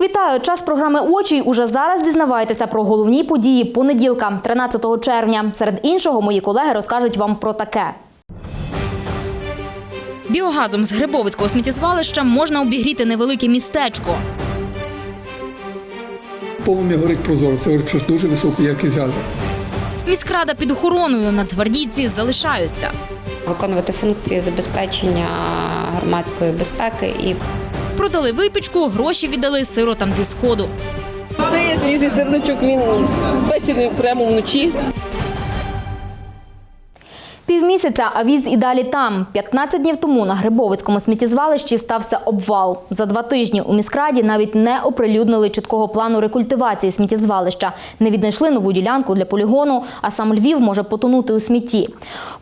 Вітаю! Час програми Очі. Уже зараз дізнавайтеся про головні події понеділка, 13 червня. Серед іншого, мої колеги розкажуть вам про таке. Біогазом з Грибовицького сміттєзвалища можна обігріти невелике містечко. Полум'я горить прозоро. Це говорить про дуже високу якість газу. Міськрада під охороною. Нацгвардійці залишаються. виконувати функції забезпечення громадської безпеки і Продали випічку, гроші віддали сиротам зі сходу. Це є свіжий сирничок, він печений прямо вночі. Півмісяця, а віз і далі там. 15 днів тому на Грибовицькому сміттєзвалищі стався обвал. За два тижні у міськраді навіть не оприлюднили чіткого плану рекультивації сміттєзвалища. Не віднайшли нову ділянку для полігону, а сам Львів може потонути у смітті.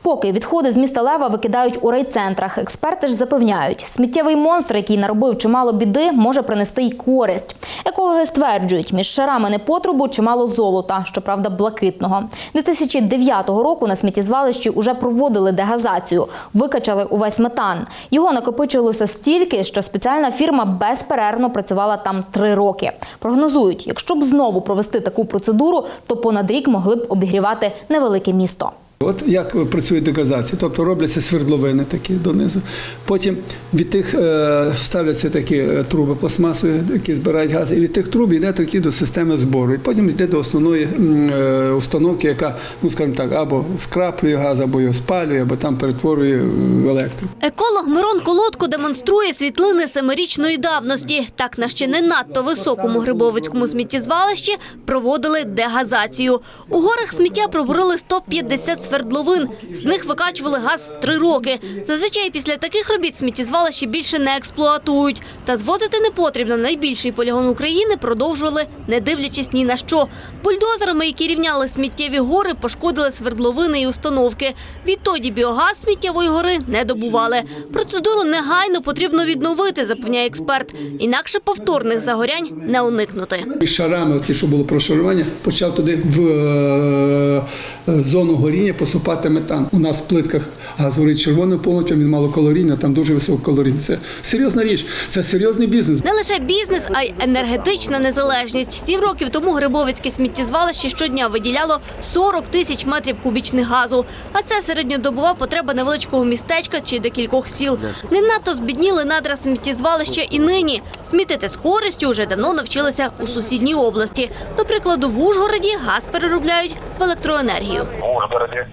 Поки відходи з міста Лева викидають у райцентрах. Експерти ж запевняють, сміттєвий монстр, який наробив чимало біди, може принести й користь. Екологи стверджують, між шарами непотребу чимало золота, щоправда, блакитного. 2009 року на сміттєзвалищі уже проводили дегазацію, викачали увесь метан. Його накопичилося стільки, що спеціальна фірма безперервно працювала там три роки. Прогнозують, якщо б знову провести таку процедуру, то понад рік могли б обігрівати невелике місто. От як працює дегазація, тобто робляться свердловини такі донизу. Потім від тих е, ставляться такі е, труби пластмасові, які збирають газ, і від тих труб йде тоді до системи збору. І потім йде до основної е, установки, яка, ну скажімо так, або скраплює газ, або його спалює, або там перетворює в електрику. Еколог Мирон Колодко демонструє світлини семирічної давності. Так на ще не надто високому Грибовицькому сміттєзвалищі проводили дегазацію. У горах сміття пробурили 150 свердловин. З них викачували газ три роки. Зазвичай після таких робіт сміттєзвалищі більше не експлуатують. Та звозити непотріб на найбільший полігон України продовжували, не дивлячись ні на що. Бульдозерами, які рівняли сміттєві гори, пошкодили свердловини і установки. Відтоді біогаз сміттєвої гори не добували. Процедуру негайно потрібно відновити, запевняє експерт. Інакше повторних загорянь не уникнути. Шарами, що було прошарування, почав туди в е, е, зону горіння поступати метан. У нас в плитках газ горить червоним полотням, він малокалорійний, там дуже висококалорійний. Це серйозна річ, це серйозний бізнес. Не лише бізнес, а й енергетична незалежність. Сім років тому Грибовицьке сміттєзвалище щодня виділяло 40 тисяч метрів кубічних газу. А це середньодобова потреба невеличкого містечка чи декількох сіл. Не надто збідніли надра сміттєзвалища і нині. Смітити з користю вже давно навчилися у сусідній області. До прикладу, в Ужгороді газ переробляють в електроенергію. в Ужгороде.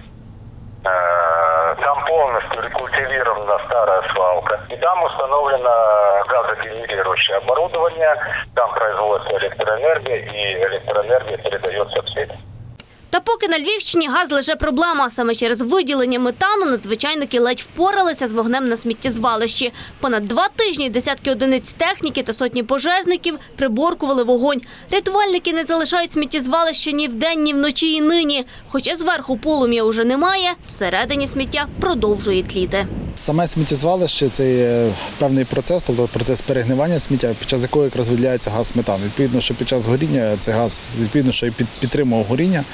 Э, Там полностью рекультивирована старая свалка. И там установлено газогенерирующее оборудование, там производится электроэнергия, и электроэнергия передается в сеть. Та поки на Львівщині газ лише проблема. Саме через виділення метану надзвичайники ледь впоралися з вогнем на сміттєзвалищі. Понад два тижні десятки одиниць техніки та сотні пожежників приборкували вогонь. Рятувальники не залишають сміттєзвалище ні вдень, ні вночі і нині. Хоча зверху полум'я уже немає, всередині сміття продовжує тліти. Саме сміттєзвалище це є певний процес, тобто процес перегнивання сміття, під час якого якраз виділяється газ метан. Відповідно, що під час горіння цей газ відповідно, що і під- підтримував горіння,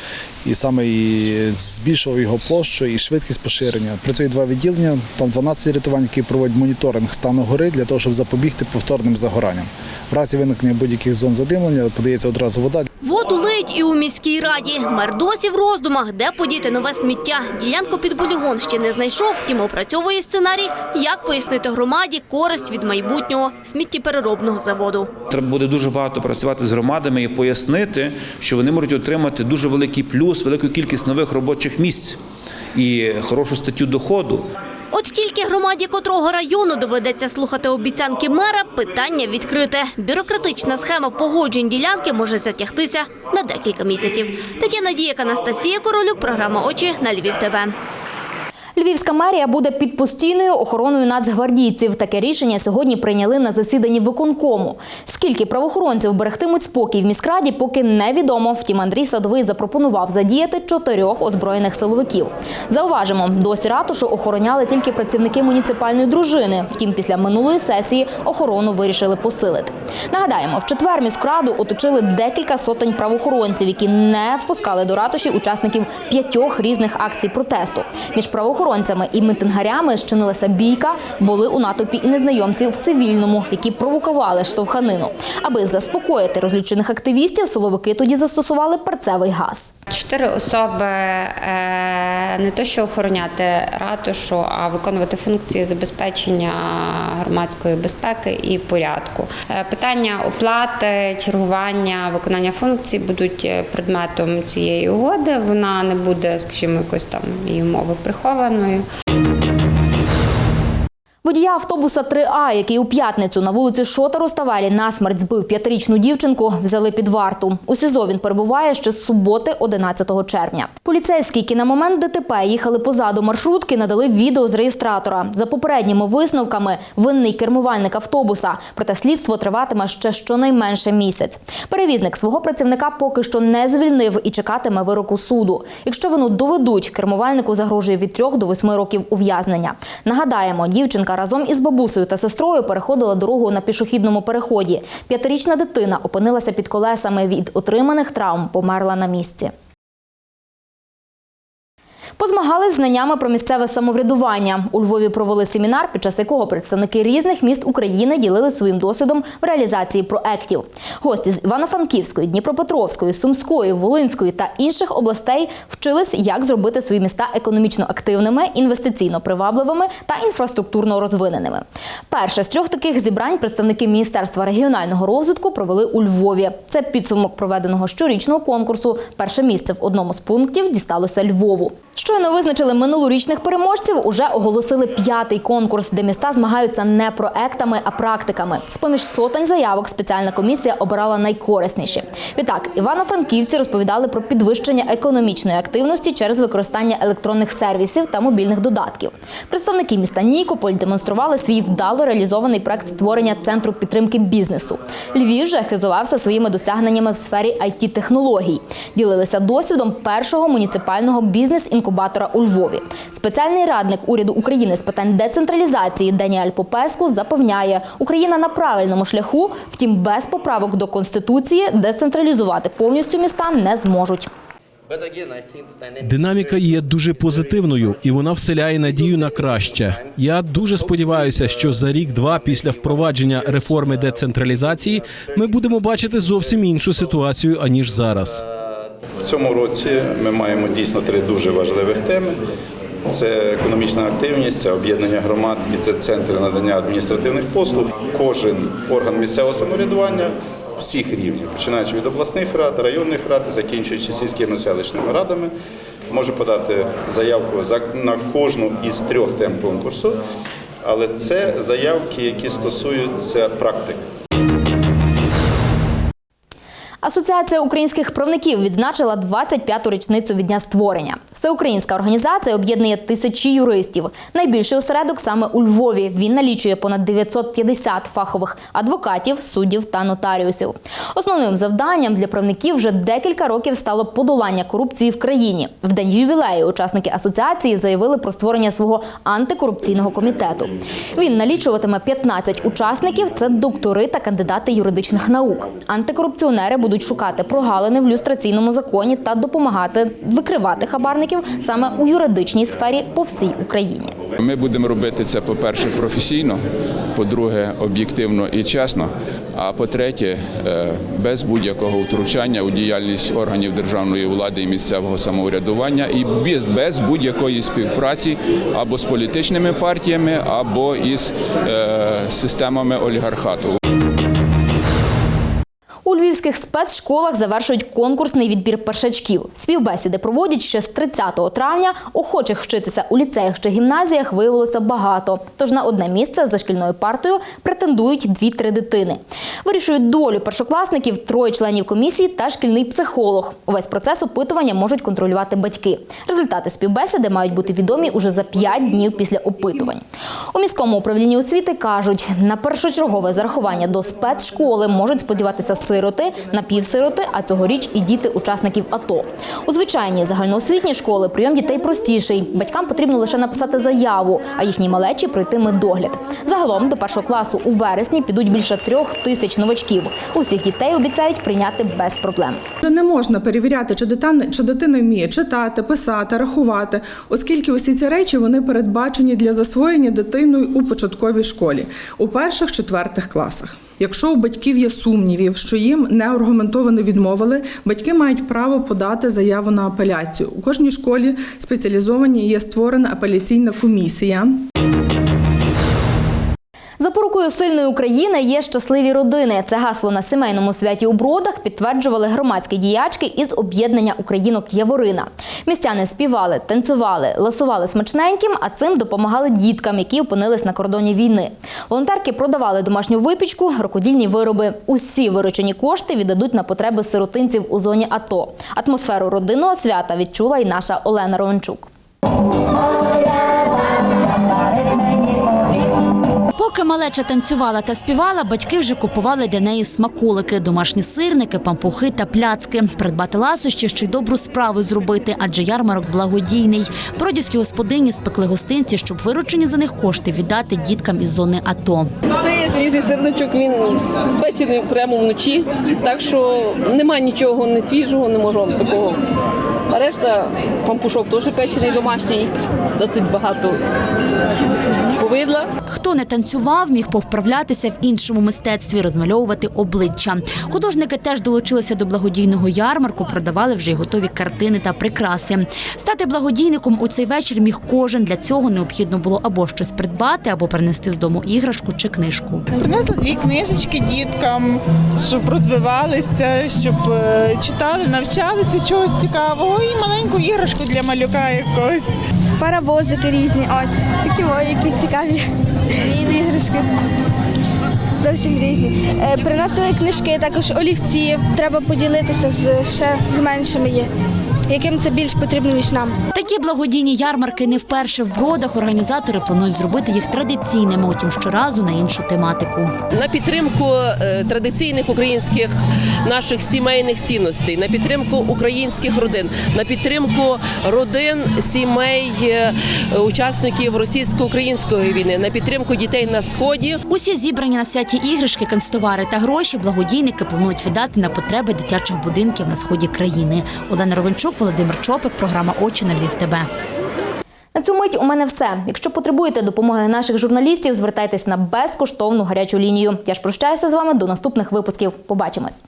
і саме і збільшував його площу і швидкість поширення. Працює два відділення, там 12 рятувальників, які проводять моніторинг стану гори для того, щоб запобігти повторним загоранням. В разі виникнення будь-яких зон задимлення подається одразу вода Воду лиють і у міській раді. Мер досі в роздумах, де подіти нове сміття. Ділянку під полігон ще не знайшов, втім опрацьовує сценарій, як пояснити громаді користь від майбутнього сміттєпереробного заводу. Треба буде дуже багато працювати з громадами і пояснити, що вони можуть отримати дуже великий плюс, велику кількість нових робочих місць і хорошу статтю доходу. От тільки громаді котрого району доведеться слухати обіцянки мера, питання відкрите. Бюрократична схема погоджень ділянки може затягтися на декілька місяців. Тетяна Діяк, Анастасія Королюк, програма «Очі» на Львів ТВ. Львівська мерія буде під постійною охороною нацгвардійців. Таке рішення сьогодні прийняли на засіданні виконкому. Скільки правоохоронців берегтимуть спокій в міськраді, поки невідомо. Втім, Андрій Садовий запропонував задіяти чотирьох озброєних силовиків. Зауважимо, досі ратушу охороняли тільки працівники муніципальної дружини. Втім, після минулої сесії охорону вирішили посилити. Нагадаємо, в четвер міськраду оточили декілька сотень правоохоронців, які не впускали до ратуші учасників п'ятьох різних акцій протесту. Між правоохоронцями і митингарями щинилася бійка. Були у натовпі і незнайомці в цивільному, які провокували штовханину. Аби заспокоїти розлючених активістів, силовики тоді застосували перцевий газ. Чотири особи е, не то, що охороняти ратушу, а виконувати функції забезпечення громадської безпеки і порядку. Е, Питання оплати, чергування, виконання функцій будуть е, предметом цієї угоди. Вона не буде, скажімо, якось там її мови прихованою. Водія автобуса 3А, який у п'ятницю на вулиці Шота Руставелі насмерть збив п'ятирічну дівчинку, взяли під варту. У СІЗО він перебуває ще з суботи, 11 червня. Поліцейські, які на момент ДТП їхали позаду маршрутки, надали відео з реєстратора. За попередніми висновками, винний кермувальник автобуса. Проте слідство триватиме ще щонайменше місяць. Перевізник свого працівника поки що не звільнив і чекатиме вироку суду. Якщо вину доведуть, кермувальнику загрожує від 3 до 8 років ув'язнення. Нагадаємо, дівчинка разом із бабусею та сестрою переходила дорогу на пішохідному переході. П'ятирічна дитина опинилася під колесами від отриманих травм, померла на місці. Позмагались знаннями про місцеве самоврядування. У Львові провели семінар, під час якого представники різних міст України ділили своїм досвідом в реалізації проєктів. Гості з Івано-Франківської, Дніпропетровської, Сумської, Волинської та інших областей вчились, як зробити свої міста економічно активними, інвестиційно привабливими та інфраструктурно розвиненими. Перше з трьох таких зібрань представники Міністерства регіонального розвитку провели у Львові. Це підсумок проведеного щорічного конкурсу. Перше місце в одному з пунктів дісталося Львову. Щойно визначили минулорічних переможців, уже оголосили п'ятий конкурс, де міста змагаються не проектами, а практиками. З поміж сотень заявок спеціальна комісія обирала найкорисніші. Відтак, івано-франківці розповідали про підвищення економічної активності через використання електронних сервісів та мобільних додатків. Представники міста Нікополь демонстрували свій вдало реалізований проект створення центру підтримки бізнесу. Львів же хизувався своїми досягненнями в сфері it технологій Ділилися досвідом першого муніципального бізнес-інкубатора у Львові. Спеціальний радник уряду України з питань децентралізації Даніель Попеску запевняє, Україна на правильному шляху, втім без поправок до конституції децентралізувати повністю міста не зможуть. Динаміка є дуже позитивною, і вона вселяє надію на краще. Я дуже сподіваюся, що за рік-два після впровадження реформи децентралізації ми будемо бачити зовсім іншу ситуацію аніж зараз. В цьому році ми маємо дійсно три дуже важливих теми. Це економічна активність, це об'єднання громад і це центри надання адміністративних послуг. Кожен орган місцевого самоврядування всіх рівнів, починаючи від обласних рад, районних рад, закінчуючи сільськими селищними радами, може подати заявку на кожну із трьох тем конкурсу. Але це заявки, які стосуються практик. Асоціація українських правників відзначила 25-ту річницю від дня створення. Всеукраїнська організація об'єднує тисячі юристів. Найбільший осередок саме у Львові. Він налічує понад 950 фахових адвокатів, суддів та нотаріусів. Основним завданням для правників вже декілька років стало подолання корупції в країні. В день ювілею учасники асоціації заявили про створення свого антикорупційного комітету. Він налічуватиме 15 учасників. Це доктори та кандидати юридичних наук. Антикорупціонери будуть шукати прогалини в люстраційному законі та допомагати викривати хабарників саме у юридичній сфері по всій Україні. Ми будемо робити це, по-перше, професійно, по-друге, об'єктивно і чесно. А по-третє, е, без будь-якого втручання у діяльність органів державної влади і місцевого самоврядування, і без- без будь-якої співпраці або з політичними партіями, або із е, системами олігархату. У спецшколах завершують конкурсний відбір першачків. Співбесіди проводять ще з 30 травня. Охочих вчитися у ліцеях чи гімназіях виявилося багато. Тож на одне місце за шкільною партою претендують дві-три дитини. Вирішують долю першокласників троє членів комісії та шкільний психолог. Увесь процес опитування можуть контролювати батьки. Результати співбесіди мають бути відомі уже за 5 днів після опитувань. У міському управлінні освіти кажуть, на першочергове зарахування до спецшколи можуть сподіватися сироти, напівсироти, а цьогоріч і діти учасників АТО. У звичайній загальноосвітній школи прийом дітей простіший. Батькам потрібно лише написати заяву, а їхній малечі пройти медогляд. Загалом до першого класу у вересні підуть більше трьох тисяч новачків. Усіх дітей обіцяють прийняти без проблем. Не можна перевіряти, чи дитина, чи дитина вміє читати, писати, рахувати, оскільки усі ці речі вони передбачені для засвоєння дитиною у початковій школі у перших четвертих класах. Якщо у батьків є сумнівів, що їм неаргументовано відмовили, батьки мають право подати заяву на апеляцію. У кожній школі спеціалізовані є створена апеляційна комісія. Запорукою сильної України є щасливі родини. Це гасло на сімейному святі у Бродах підтверджували громадські діячки із об'єднання українок Яворина. Містяни співали, танцювали, ласували смачненьким, а цим допомагали діткам, які опинились на кордоні війни. Волонтерки продавали домашню випічку, рукодільні вироби. Усі виручені кошти віддадуть на потреби сиротинців у зоні АТО. Атмосферу родинного свята відчула й наша Олена Ровенчук. Поки малеча танцювала та співала, батьки вже купували для неї смаколики, домашні сирники, пампухи та пляцки. Придбати ласощі ще й добру справу зробити, адже ярмарок благодійний. Бродівські господині спекли гостинці, щоб виручені за них кошти віддати діткам із зони АТО. Це свіжий сирничок, він печений прямо вночі, так що нема нічого не свіжого, не можу вам такого. А решта пампушок теж печений домашній, досить багато повидла. Хто не танцював, міг повправлятися в іншому мистецтві, розмальовувати обличчя. Художники теж долучилися до благодійного ярмарку, продавали вже й готові картини та прикраси. Стати благодійником у цей вечір міг кожен. Для цього необхідно було або щось придбати, або принести з дому іграшку чи книжку. Принесла дві книжечки діткам, щоб розвивалися, щоб е, читали, навчалися чогось цікавого і маленьку іграшку для малюка якогось. Паровозики різні, ось такі о, якісь цікаві іграшки. Зовсім різні. Е, Приносили книжки, також олівці. Треба поділитися з ще з меншими є, яким це більш потрібно, ніж нам. Такі благодійні ярмарки не вперше в бродах. Організатори планують зробити їх традиційними, утім щоразу на іншу тематику. На підтримку е, традиційних українських наших сімейних цінностей, на підтримку українських родин, на підтримку родин, сімей е, учасників російсько-української війни, на підтримку дітей на сході. Усі зібрані на святі іграшки, канцтовари та гроші благодійники планують віддати на потреби дитячих будинків на сході країни. Олена Ровенчук, Володимир Чопик, програма Очі на Львів. ТБ. На цю мить у мене все. Якщо потребуєте допомоги наших журналістів, звертайтесь на безкоштовну гарячу лінію. Я ж прощаюся з вами до наступних випусків. Побачимось.